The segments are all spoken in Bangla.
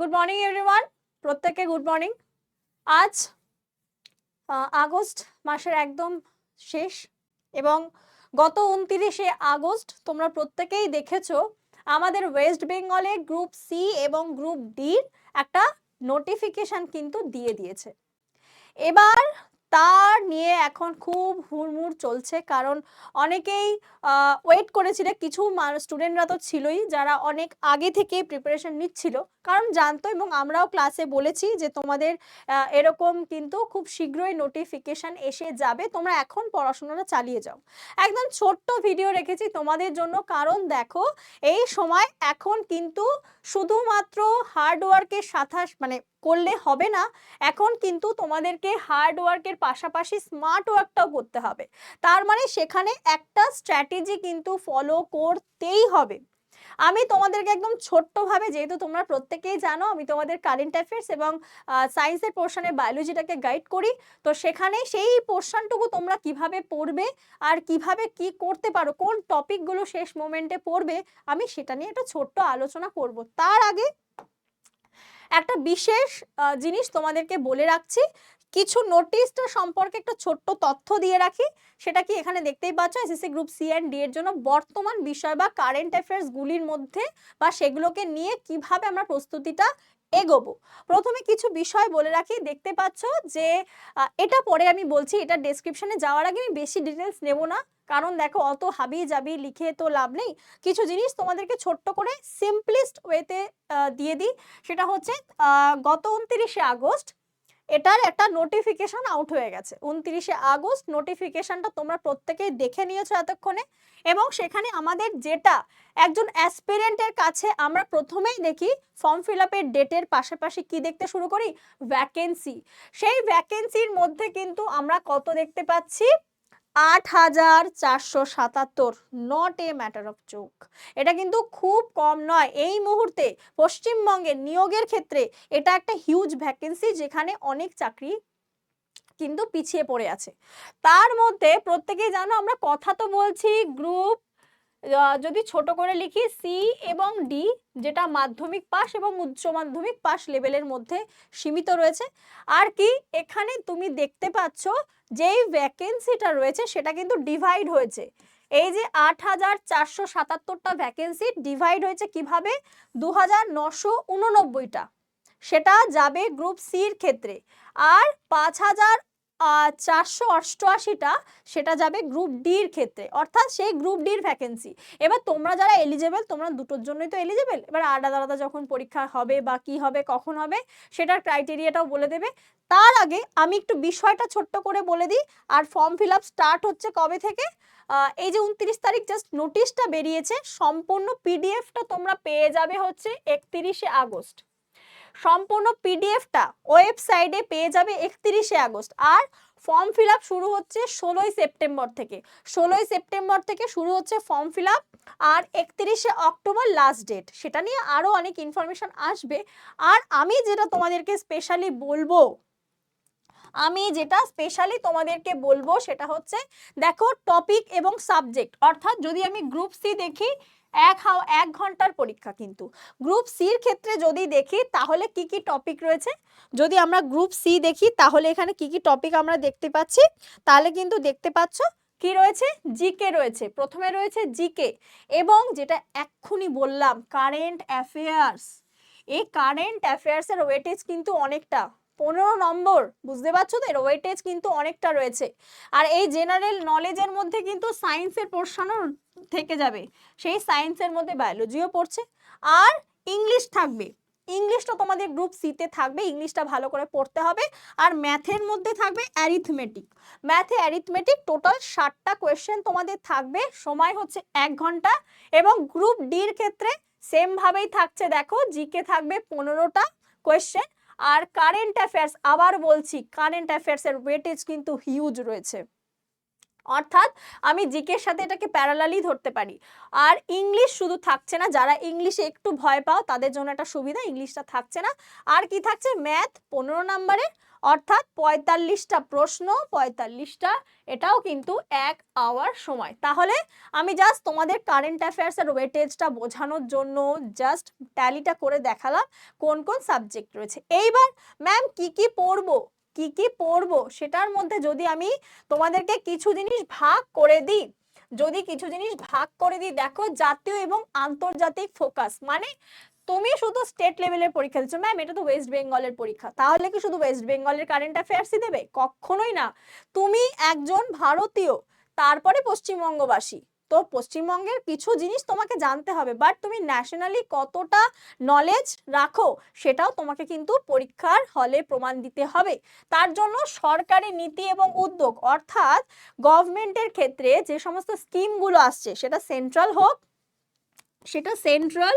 গুড মর্নিং এভরিওয়ান প্রত্যেককে গুড মর্নিং আজ আগস্ট মাসের একদম শেষ এবং গত উনতিরিশে আগস্ট তোমরা প্রত্যেকেই দেখেছ আমাদের ওয়েস্ট বেঙ্গলে গ্রুপ সি এবং গ্রুপ ডির একটা নোটিফিকেশন কিন্তু দিয়ে দিয়েছে। এবার তার নিয়ে এখন খুব হুড়মুড় চলছে। কারণ অনেকেই ওয়েট করেছিল, কিছু স্টুডেন্টরা তো ছিলই, যারা অনেক আগে থেকে প্রিপারেশন নিচ্ছিল। কারণ জানতো এবং আমরাও ক্লাসে বলেছি যে তোমাদের এরকম কিন্তু খুব শীঘ্রই নোটিফিকেশন এসে যাবে। তোমরা এখন পড়াশোনাটা চালিয়ে যাও। একদম ছোট্ট ভিডিও রেখেছি তোমাদের জন্য। কারণ দেখো, এই সময় এখন কিন্তু শুধুমাত্র হার্ডওয়ার্কের সাথে মানে করলে হবে না, এখন কিন্তু তোমাদেরকে হার্ড ওয়ার্কের পাশাপাশি স্মার্ট ওয়ার্কটাও করতে হবে। তার মানে সেখানে একটা স্ট্র্যাটেজি কিন্তু ফলো করতেই হবে। আমি তোমাদেরকে একদম ছোট্টভাবে, যেহেতু তোমরা প্রত্যেকেই জানো, আমি তোমাদের কারেন্ট অ্যাফেয়ার্স এবং সায়েন্সের পোর্শনে বায়োলজিটাকে গাইড করি। তো সেখানে সেই পোর্শনটুকু তোমরা কীভাবে পড়বে আর কীভাবে কি করতে পারো, কোন টপিকগুলো শেষ মোমেন্টে পড়বে, আমি সেটা নিয়ে একটা ছোট্ট আলোচনা করব। তার আগে একটা বিশেষ জিনিস তোমাদেরকে বলে রাখছি। কিছু নোটিশটা সম্পর্কে একটা ছোট্ট তথ্য দিয়ে রাখি। সেটা কি এখানে দেখতেই পাচ্ছ? SSC group C and D এর জন্য বর্তমান বিষয় বা কারেন্ট অ্যাফেয়ার্সগুলির মধ্যে বা সেগুলোকে নিয়ে কীভাবে আমরা প্রস্তুতিটা এগোবো। প্রথমে কিছু বিষয় বলে রাখি, দেখতে পাচ্ছ যে এটা পরে আমি বলছি, এটা ডেসক্রিপশনে যাওয়ার আগে আমি বেশি ডিটেলস নেব না। কারণ দেখো, অত হাবি যাবি লিখে তো লাভ নেই। কিছু জিনিস তোমাদেরকে ছোট্ট করে সিম্পলিস্ট ওয়েতে দিয়ে দিই। সেটা হচ্ছে গত উনত্রিশে আগস্ট এটার একটা নোটিফিকেশন আউট হয়ে গেছে। উনত্রিশে আগস্ট নোটিফিকেশনটা তোমরা প্রত্যেকেই দেখে নিয়েছো এতক্ষণে এবং সেখানে আমাদের যেটা একজন অ্যাসপিরেন্টের কাছে আমরা প্রথমেই দেখি ফর্ম ফিল আপের ডেটের পাশাপাশি কি দেখতে শুরু করি? ভ্যাকেন্সি সেই ভ্যাকেন্সির মধ্যে কিন্তু আমরা কত দেখতে পাচ্ছি? আট হাজার চারশো সাতাত্তর। নট এ ম্যাটার অফ চোখ এটা কিন্তু খুব কম নয়। এই মুহূর্তে পশ্চিমবঙ্গে নিয়োগের ক্ষেত্রে এটা একটা হিউজ ভ্যাকেন্সি যেখানে অনেক চাকরি কিন্তু পিছিয়ে পড়ে আছে। তার মধ্যে প্রত্যেকেই জানো আমরা কথা তো বলছি গ্রুপ যদি ছোট করে লিখি সি এবং ডি যেটা মাধ্যমিক পাস এবং উচ্চ মাধ্যমিক পাস লেভেলের মধ্যে সীমিত রয়েছে। আর কি, এখানে তুমি দেখতে পাচ্ছ যেই ভ্যাকেন্সিটা রয়েছে, সেটা কিন্তু ডিভাইড হয়েছে। এই যে আট হাজার চারশো সাতাত্তরটা ভ্যাকেন্সি ডিভাইড হয়েছে কীভাবে? দু হাজার নশো উননব্বইটা। সেটা যাবে গ্রুপ সির ক্ষেত্রে। আর পাঁচ হাজার চারশো অষ্টআশিটা সেটা যাবে গ্রুপ ডির ক্ষেত্রে, অর্থাৎ সেই গ্রুপ ডির ভ্যাকেন্সি এবার তোমরা যারা এলিজেবল তোমরা দুটোর জন্যই তো এলিজেবল এবার আলাদা আলাদা যখন পরীক্ষা হবে বা কি হবে, কখন হবে, সেটার ক্রাইটেরিয়াটাও বলে দেবে। তার আগে আমি একটু বিষয়টা ছোট্ট করে বলে দিই, আর ফর্ম ফিল আপ স্টার্ট হচ্ছে কবে থেকে? এই যে উনত্রিশ তারিখ জাস্ট নোটিশটা বেরিয়েছে, সম্পূর্ণ পিডিএফটা তোমরা পেয়ে যাবে হচ্ছে একত্রিশে আগস্ট। সম্পূর্ণ পিডিএফটা ওয়েবসাইটে পেয়ে যাবে একত্রিশে আগস্ট। আর ফর্ম ফিল শুরু হচ্ছে ষোলোই সেপ্টেম্বর থেকে। ষোলোই সেপ্টেম্বর থেকে শুরু হচ্ছে ফর্ম ফিল আর একত্রিশে অক্টোবর লাস্ট ডেট সেটা নিয়ে আরও অনেক ইনফরমেশন আসবে। আর আমি যেটা তোমাদেরকে স্পেশালি বলব, আমি যেটা স্পেশালি তোমাদেরকে বলব সেটা হচ্ছে, দেখো টপিক এবং সাবজেক্ট অর্থাৎ যদি আমি গ্রুপ সি দেখি এক হাও, এক ঘণ্টার পরীক্ষা কিন্তু। গ্রুপ সির ক্ষেত্রে যদি দেখি, তাহলে কি কি টপিক রয়েছে? যদি আমরা গ্রুপ সি দেখি, তাহলে এখানে কি কি টপিক আমরা দেখতে পাচ্ছি? তাহলে কিন্তু দেখতে পাচ্ছ, কি রয়েছে? জিকে রয়েছে। প্রথমে রয়েছে জিকে এবং যেটা এক্ষুনি বললাম কারেন্ট অ্যাফেয়ার্স এই কারেন্ট অ্যাফেয়ার্সের ওয়েটেজ কিন্তু অনেকটা। পনেরো নম্বর, বুঝতে পারছ তো? এর ওয়েটেজ কিন্তু অনেকটা রয়েছে। আর এই জেনারেল নলেজের মধ্যে কিন্তু সায়েন্সের পোর্শনও থেকে যাবে। সেই সায়েন্সের মধ্যে বায়োলজিও পড়ছে। আর ইংলিশ থাকবে। ইংলিশটা তোমাদের গ্রুপ সিতে থাকবে। ইংলিশটা ভালো করে পড়তে হবে। আর ম্যাথের মধ্যে থাকবে অ্যারিথমেটিক ম্যাথে অ্যারিথমেটিক টোটাল ষাটটা কোয়েশ্চেন তোমাদের থাকবে। সময় হচ্ছে এক ঘণ্টা। এবং গ্রুপ ডির ক্ষেত্রে সেমভাবেই থাকছে, দেখো জিকে থাকবে পনেরোটা কোয়েশ্চেন আর কারেন্ট অ্যাফেয়ার্স আবার বলছি কারেন্ট অ্যাফেয়ার্সের ওয়েটেজ কিন্তু হিউজ রয়েছে। অর্থাৎ আমি জিকের সাথে এটাকে প্যারালালি ধরতে পারি। আর ইংলিশ শুধু থাকছে না, যারা ইংলিশে একটু ভয় পাও, তাদের জন্য একটা সুবিধা ইংলিশটা থাকছে না। আর কি থাকছে? ম্যাথ পনেরো নাম্বারের অর্থাৎ পঁয়তাল্লিশটা প্রশ্ন, পঁয়তাল্লিশটা, এটাও কিন্তু এক আওয়ার সময়। তাহলে আমি জাস্ট তোমাদের কারেন্ট অ্যাফেয়ার্সের ওয়েটেজটা বোঝানোর জন্য জাস্ট ট্যালিটা করে দেখালাম কোন কোন সাবজেক্ট রয়েছে। এইবার ম্যাম কি কি পড়ব, কি কি পড়ব সেটার মধ্যে যদি আমি তোমাদেরকে কিছু জিনিস ভাগ করে দিই, যদি কিছু জিনিস ভাগ করে দিই, দেখো জাতীয় এবং আন্তর্জাতিক ফোকাস মানে তুমি শুধু স্টেট লেভেলের পরীক্ষা দিচ্ছ। ম্যাম এটা তো ওয়েস্ট বেঙ্গলের পরীক্ষা। তাহলে কি শুধু ওয়েস্ট বেঙ্গলের কারেন্ট অ্যাফেয়ার্সই দেবে? কখনোই না। তুমি একজন ভারতীয়, তারপরে পশ্চিমবঙ্গবাসী। তো পশ্চিমবঙ্গের কিছু জিনিস তোমাকে জানতে হবে বাট তুমি ন্যাশনালি কতটা নলেজ রাখো, সেটাও তোমাকে কিন্তু পরীক্ষার হলে প্রমাণ দিতে হবে। তার জন্য সরকারি নীতি এবং উদ্যোগ, অর্থাৎ গভর্নমেন্টের ক্ষেত্রে যে সমস্ত স্কিমগুলো আসছে, সেটা সেন্ট্রাল হোক, সেটা সেন্ট্রাল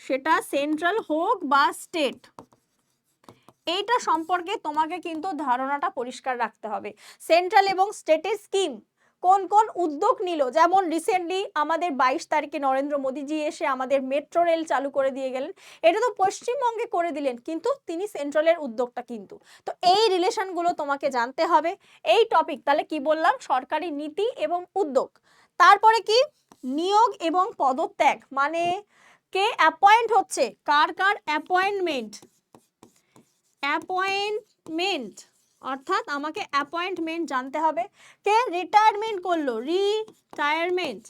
সেটা সেন্ট্রাল হোক বা স্টেট এইটা সম্পর্কে তোমাকে কিন্তু ধারণাটা পরিষ্কার রাখতে হবে। সেন্ট্রাল এবং স্টেটের স্কিম কোন কোন উদ্যোগ নিল? যেমন রিসেন্টলি আমাদের বাইশ তারিখে নরেন্দ্র মোদীজি এসে আমাদের মেট্রো রেল চালু করে দিয়ে গেলেন। এটা তো পশ্চিমবঙ্গে করে দিলেন, কিন্তু তিনি সেন্ট্রালের উদ্যোগটা কিন্তু। তো এই রিলেশনগুলো তোমাকে জানতে হবে। এই টপিক তাহলে কি বললাম? সরকারি নীতি এবং উদ্যোগ। তারপরে কি? নিয়োগ এবং পদত্যাগ মানে কে অ্যাপয়েন্ট হচ্ছে? কার কার অ্যাপয়েন্টমেন্ট অ্যাপয়েন্টমেন্ট অর্থাৎ আমাকে অ্যাপয়েন্টমেন্ট জানতে হবে। কে রিটায়ারমেন্ট করল? রিটায়ারমেন্ট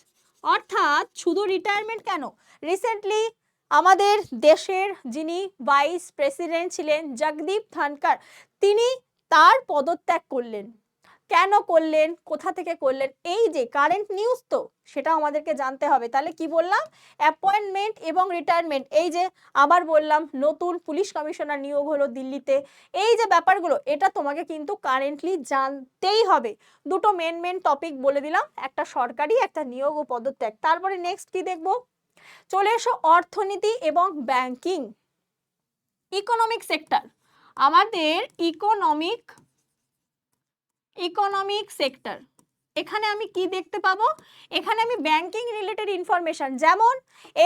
অর্থাৎ শুধু রিটায়ারমেন্ট কেন? রিসেন্টলি আমাদের দেশের যিনি ভাইস প্রেসিডেন্ট ছিলেন জগদীপ ধনকর তিনি তার পদত্যাগ করলেন। কেন করলেন? কোথা থেকে করলেন? এই যে কারেন্ট নিউজ তো সেটা আমাদেরকে জানতে হবে। তাহলে কি বললাম? অ্যাপয়েন্টমেন্ট এবং রিটায়ারমেন্ট এই যে আবার বললাম নতুন পুলিশ কমিশনার নিয়োগ হলো দিল্লিতে। এই যে ব্যাপারগুলো, এটা তোমাকে কিন্তু কারেন্টলি জানতেই হবে। দুটো মেন মেন টপিক বলে দিলাম, একটা সরকারি, একটা নিয়োগ ও পদত্যাগ। তারপরে নেক্সট কি দেখব? চলে এসো অর্থনীতি এবং ব্যাংকিং ইকোনমিক সেক্টর আমাদের ইকোনমিক ইকোনমিক সেক্টর এখানে আমি কি দেখতে পাবো? এখানে আমি ব্যাংকিং রিলেটেড ইনফরমেশন যেমন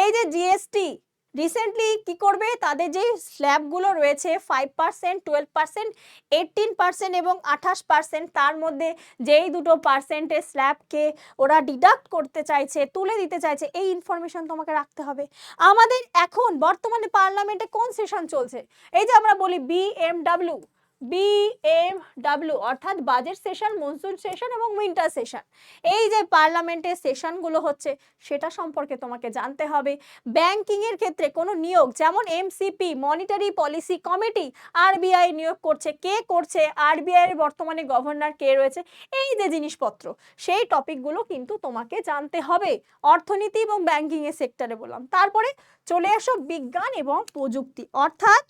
এই যে জিএসটি রিসেন্টলি কি করবে? তাদের যে স্ল্যাবগুলো রয়েছে five percent twelve percent eighteen percent এবং আঠাশ পার্সেন্ট তার মধ্যে যেই দুটো পার্সেন্টের স্ল্যাবকে ওরা ডিডাক্ট করতে চাইছে, তুলে দিতে চাইছে, এই ইনফরমেশন তোমাকে রাখতে হবে। আমাদের এখন বর্তমানে পার্লামেন্টে কোন সেশন চলছে? এই যে আমরা বলি বিএমডাব্লিউ বিএমডাব্লিউ অর্থাৎ বাজেট সেশন, মনসুন সেশন এবং উইন্টার সেশন। এই যে পার্লামেন্টের সেশনগুলো হচ্ছে, সেটা সম্পর্কে তোমাকে জানতে হবে। ব্যাংকিং এর ক্ষেত্রে কোনো নিয়োগ, যেমন MCP monetary policy committee RBI নিয়োগ করছে, কে করছে আরবিআই এর বর্তমানে গভর্নর কে রয়েছে, এই যে জিনিসপত্র, সেই টপিকগুলো কিন্তু তোমাকে জানতে হবে। অর্থনীতি এবং ব্যাংকিং এর সেক্টরে বললাম। তারপরে চলে আসো বিজ্ঞান এবং প্রযুক্তি, অর্থাৎ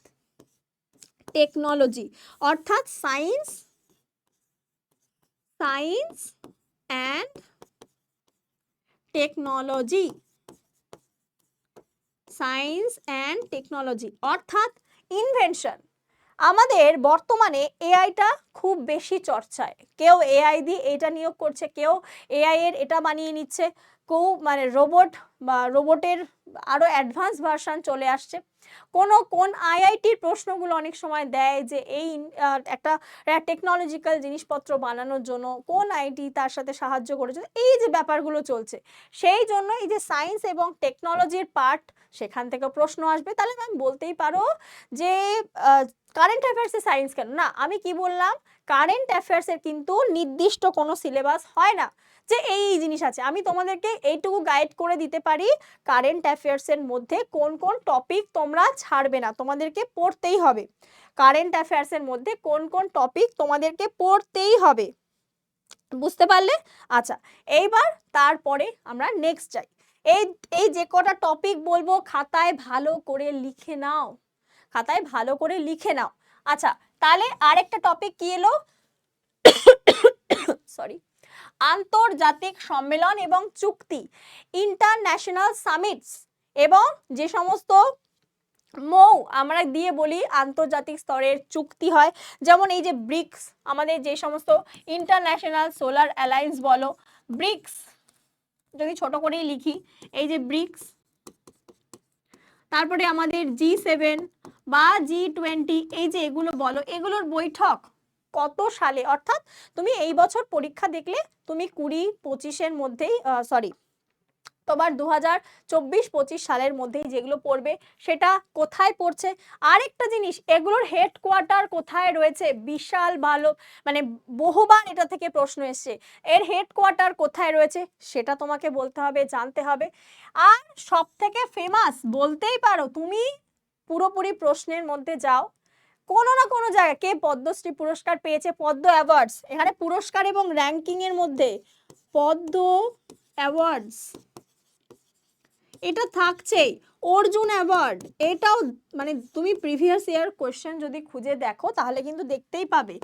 টেকনোলজি অর্থাৎ science science and technology science and technology অর্থাৎ ইনভেনশন আমাদের বর্তমানে এআইটা খুব বেশি চর্চায়। কেউ এআই দিয়ে এটা নিয়োগ করছে, কেউ এআই এর এটা বানিয়ে নিচ্ছে। কেউ মানে রোবট বা রোবটের আরও অ্যাডভান্স ভার্সন চলে আসছে। কোনো কোন আইআইটির প্রশ্নগুলো অনেক সময় দেয় যে এই একটা টেকনোলজিক্যাল জিনিসপত্র বানানোর জন্য কোন আইটি তার সাথে সাহায্য করেছে? এই যে ব্যাপারগুলো চলছে, সেই জন্য এই যে সায়েন্স এবং টেকনোলজির পার্ট সেখান থেকে প্রশ্ন আসবে। তাহলে ম্যাম বলতেই পারো যে কারেন্ট অ্যাফেয়ার্সে সায়েন্স কেন? না, আমি কি বললাম? কারেন্ট অ্যাফেয়ার্সের কিন্তু নির্দিষ্ট কোনো সিলেবাস হয় না। যে এই জিনিস আছে, আমি তোমাদেরকে এইটুকু গাইড করে দিতে পারি কারেন্ট অ্যাফেয়ার্সের মধ্যে কোন কোন টপিক তোমরা ছাড়বে না, তোমাদেরকে পড়তেই হবে। কারেন্ট অ্যাফেয়ার্সের মধ্যে কোন কোন টপিক তোমাদেরকে পড়তেই হবে। বুঝতে পারলে? আচ্ছা এইবার তারপরে আমরা নেক্সট যাই। এই এই যে কটা টপিক বলব, খাতায় ভালো করে লিখে নাও। খাতায় ভালো করে লিখে নাও। আচ্ছা তাহলে আরেকটা টপিক কি এলো? সরি আন্তর্জাতিক সম্মেলন এবং চুক্তি ইন্টারন্যাশনাল সামিটস এবং যে সমস্ত মৌ আমরা দিয়ে বলি আন্তর্জাতিক স্তরের চুক্তি হয়, যেমন এই যে ব্রিক্স, আমাদের যে সমস্ত ইন্টারন্যাশনাল সোলার অ্যালায়েন্স বলো, ব্রিক্স, যদি ছোট করেই লিখি, এই যে ব্রিক্স, তারপরে আমাদের জি সেভেন বা জি টোয়েন্টি, এই যে এগুলো বলো, এগুলোর বৈঠক কত সালে? অর্থাৎ তুমি এই বছর পরীক্ষা দেখলে তুমি কুড়ি পঁচিশের মধ্যেই সরি তোমার দু হাজার চব্বিশ পঁচিশ সালের মধ্যেই যেগুলো পড়বে সেটা কোথায় পড়ছে? আরেকটা জিনিস, এগুলোর হেডকোয়ার্টার কোথায় রয়েছে? বিশাল ভালো মানে বহুবার এটা থেকে প্রশ্ন এসছে। এর হেডকোয়ার্টার কোথায় রয়েছে? সেটা তোমাকে বলতে হবে, জানতে হবে। আর সব থেকে ফেমাস বলতেই পারো, তুমি পুরোপুরি প্রশ্নের মধ্যে যাও। কোনো না কোনো জায়গায় কে পদ্মশ্রী পুরস্কার পেয়েছে? পদ্ম অ্যাওয়ার্ডস এখানে পুরস্কার এবং র্যাঙ্কিং এর মধ্যে পদ্ম অ্যাওয়ার্ডস এটা থাকছেই। অর্জুন অ্যাওয়ার্ড এটাও মানে তুমি প্রিভিয়াস ইয়ার কোয়েশ্চেন যদি খুঁজে দেখো, তাহলে কিন্তু দেখতেই পাবে।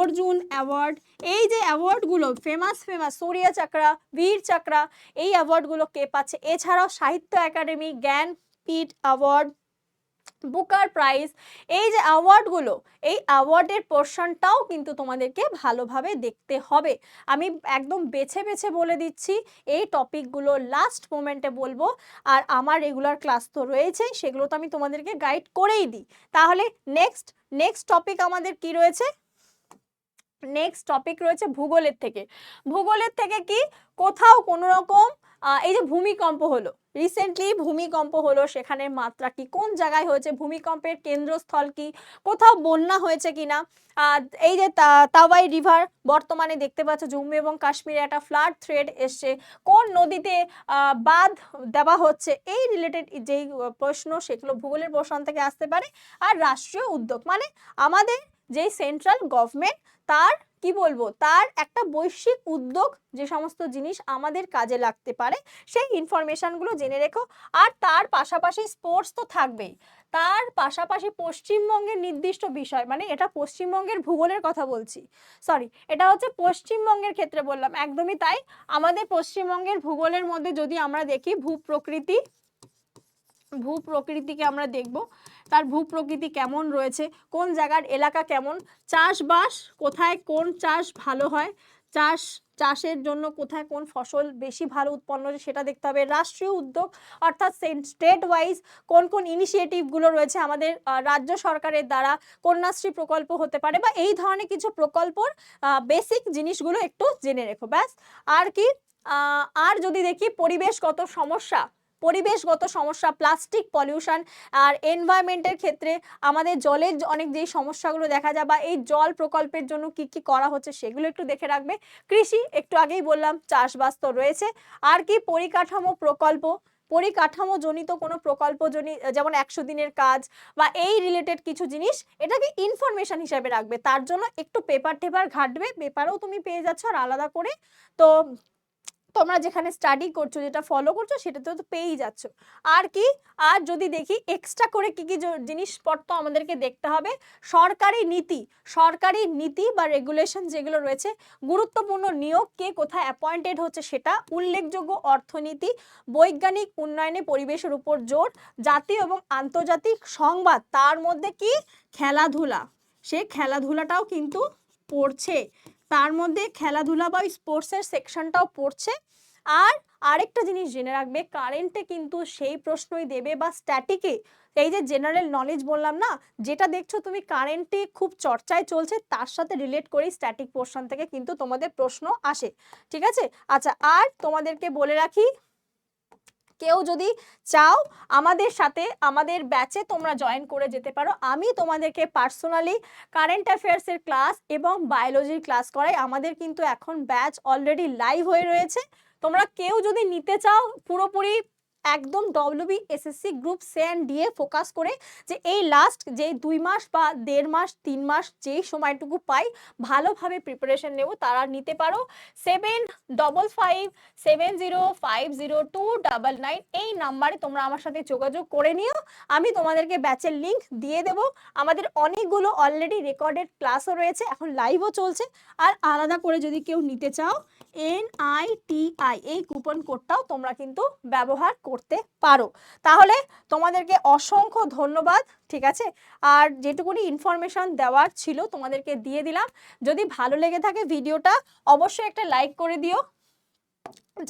অর্জুন অ্যাওয়ার্ড এই যে অ্যাওয়ার্ডগুলো ফেমাস ফেমাস সূর্য চাকরা, বীর চাকরা, এই অ্যাওয়ার্ডগুলো কে পাচ্ছে? এছাড়াও Sahitya Akademi Jnanpith award Booker prize. এই যে অ্যাওয়ার্ডগুলো, এই অ্যাওয়ার্ডের পোর্শনটাও কিন্তু তোমাদেরকে ভালোভাবে দেখতে হবে। আমি একদম বেছে বেছে বলে দিচ্ছি, এই টপিকগুলো লাস্ট মোমেন্টে বলব। আর আমার রেগুলার ক্লাস তো রয়েছে, সেগুলো তো আমি তোমাদেরকে গাইড করেই দিই। তাহলে নেক্সট নেক্সট টপিক আমাদের কি রয়েছে? নেক্সট টপিক রয়েছে ভূগোলের থেকে। ভূগোলের থেকে কি? কোথাও কোনো রকম এই যে ভূমিকম্প হলো। রিসেন্টলি ভূমিকম্প হলো, সেখানে মাত্রা কি, কোন জায়গায় হয়েছে, ভূমিকম্পের কেন্দ্রস্থল কি, কোথাও বন্যা হয়েছে কিনা? এই যে তাওয়াই রিভার বর্তমানে দেখতে পাচ্ছ, জম্মু এবং কাশ্মীরে একটা ফ্লাড থ্রেড এসছে। কোন নদীতে বাঁধ দেওয়া হচ্ছে, এই রিলেটেড যেই প্রশ্ন, সেগুলো ভূগোলের প্রশ্ন থেকে আসতে পারে। আর রাষ্ট্রীয় উদ্যোগ মানে আমাদের যেই সেন্ট্রাল গভর্নমেন্ট তার, কি বলব, তার একটা বৈশ্বিক উদ্যোগ যে সমস্ত জিনিস আমাদের কাজে লাগতে পারে, সেই ইনফরমেশনগুলো জেনে রেখো। আর তার পাশাপাশি স্পোর্টস তো থাকবেই। তার পাশাপাশি পশ্চিমবঙ্গের নির্দিষ্ট বিষয় মানে এটা পশ্চিমবঙ্গের ভূগোলের কথা বলছি। সরি এটা হচ্ছে পশ্চিমবঙ্গের ক্ষেত্রে বললাম। একদমই তাই। আমাদের পশ্চিমবঙ্গের ভূগোলের মধ্যে যদি আমরা দেখি ভূ প্রকৃতি ভূ প্রকৃতিকে আমরা দেখব। তার ভূ প্রকৃতি কেমন রয়েছে? কোন জায়গার এলাকা কেমন? চাষবাস কোথায় কোন চাষ ভালো হয়? চাষ, চাষের জন্য কোথায় কোন ফসল বেশি ভালো উৎপন্ন হচ্ছে সেটা দেখতে হবে। রাষ্ট্রীয় উদ্যোগ অর্থাৎ স্টেট ওয়াইজ কোন কোন ইনিশিয়েটিভগুলো রয়েছে আমাদের রাজ্য সরকারের দ্বারা কন্যাশ্রী প্রকল্প হতে পারে বা এই ধরনের কিছু প্রকল্পর বেসিক জিনিসগুলো একটু জেনে রেখো। ব্যাস, আর কি? আর যদি দেখি পরিবেশগত সমস্যা পরিবেশগত সমস্যা প্লাস্টিক পলিউশন আর এনভায়রনমেন্টের ক্ষেত্রে আমাদের জলের অনেক যেই সমস্যাগুলো দেখা যায় বা এই জল প্রকল্পের জন্য কি কি করা হচ্ছে সেগুলো একটু দেখে রাখবে। কৃষি, একটু আগেই বললাম, চাষবাস তো রয়েছে। আর কি পরিকাঠামো প্রকল্প? পরিকাঠামো জনিত কোনো প্রকল্প জনিত যেমন একশো দিনের কাজ বা এই রিলেটেড কিছু জিনিস, এটাকে ইনফরমেশন হিসাবে রাখবে। তার জন্য একটু পেপার টেপার ঘাটবে পেপারও তুমি পেয়ে যাচ্ছ আর আলাদা করে। তো তোমরা যেখানে স্টাডি করছ, যেটা ফলো করছ সেটা তো পেয়েই যাচ্ছ। আর কি? আর যদি দেখি এক্সট্রা করে কি কি জিনিসপত্র আমাদেরকে দেখতে হবে? সরকারি নীতি সরকারি নীতি বা রেগুলেশন যেগুলো রয়েছে, গুরুত্বপূর্ণ নিয়োগ, কে কোথায় অ্যাপয়েন্টেড হচ্ছে সেটা, উল্লেখযোগ্য অর্থনীতি, বৈজ্ঞানিক উন্নয়নে পরিবেশের উপর জোর, জাতীয় এবং আন্তর্জাতিক সংবাদ, তার মধ্যে কি? খেলাধুলা। সে খেলাধুলাটাও কিন্তু পড়ছে। তার মধ্যে খেলাধুলা বা স্পোর্টসের সেকশনটাও পড়ছে। আর আরেকটা জিনিস জেনে রাখবে, কারেন্টে কিন্তু সেই প্রশ্নই দেবে বা স্ট্যাটিকে এই যে জেনারেল নলেজ বললাম না, যেটা দেখছ তুমি কারেন্টে খুব চর্চায় চলছে, তার সাথে রিলেট করেই স্ট্যাটিক পোর্শন থেকে কিন্তু তোমাদের প্রশ্ন আসে। ঠিক আছে? আচ্ছা আর তোমাদেরকে বলে রাখি কেউ যদি চাও আমাদের সাথে, আমাদের ব্যাচে তোমরা জয়েন করে যেতে পারো। আমি তোমাদেরকে পার্সোনালি কারেন্ট অ্যাফেয়ার্সের ক্লাস এবং বায়োলজির ক্লাস করাই। আমাদের কিন্তু এখন ব্যাচ অলরেডি লাইভ হয়ে রয়েছে। তোমরা কেউ যদি নিতে চাও, পুরোপুরি একদম WB SSC group C and D focus করে যে এই লাস্ট যে দুই মাস বা দেড় মাস, তিন মাস যেই সময়টুকু পাই, ভালোভাবে প্রিপারেশন নেব, তারা নিতে পারো। Seven double five seven zero five zero two double nine এই নাম্বারে তোমরা আমার সাথে যোগাযোগ করে নিও। আমি তোমাদেরকে ব্যাচের লিঙ্ক দিয়ে দেব। আমাদের অনেকগুলো অলরেডি রেকর্ডেড ক্লাসও রয়েছে, এখন লাইভও চলছে। আর আলাদা করে যদি কেউ নিতে চাও এন আই টি আই এই কুপন কোডটাও তোমরা কিন্তু ব্যবহার করতে পারো। তাহলে তোমাদেরকে অসংখ্য ধন্যবাদ, ঠিক আছে? আর যেটুকুনি ইনফরমেশন দেওয়ার ছিল তোমাদেরকে দিয়ে দিলাম। যদি ভালো লেগে থাকে ভিডিওটা, অবশ্যই একটা লাইক করে দিও।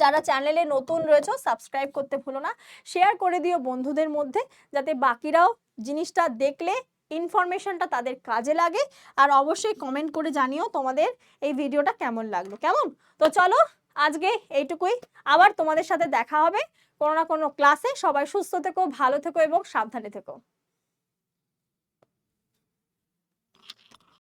যারা চ্যানেলে নতুন রয়েছে সাবস্ক্রাইব করতে ভুলো না। শেয়ার করে দিও বন্ধুদের মধ্যে, যাতে বাকিরাও জিনিসটা দেখলে ইনফরমেশনটা তাদের কাজে লাগে। আর অবশ্যই কমেন্ট করে জানিও তোমাদের এই ভিডিওটা কেমন লাগল। কেমন? তো চলো আজকে এইটুকুই। আবার তোমাদের সাথে দেখা হবে। কোনো না কোনো ক্লাসে সবাই সুস্থ থেকো, ভালো থেকো এবং সাবধানে থেকো।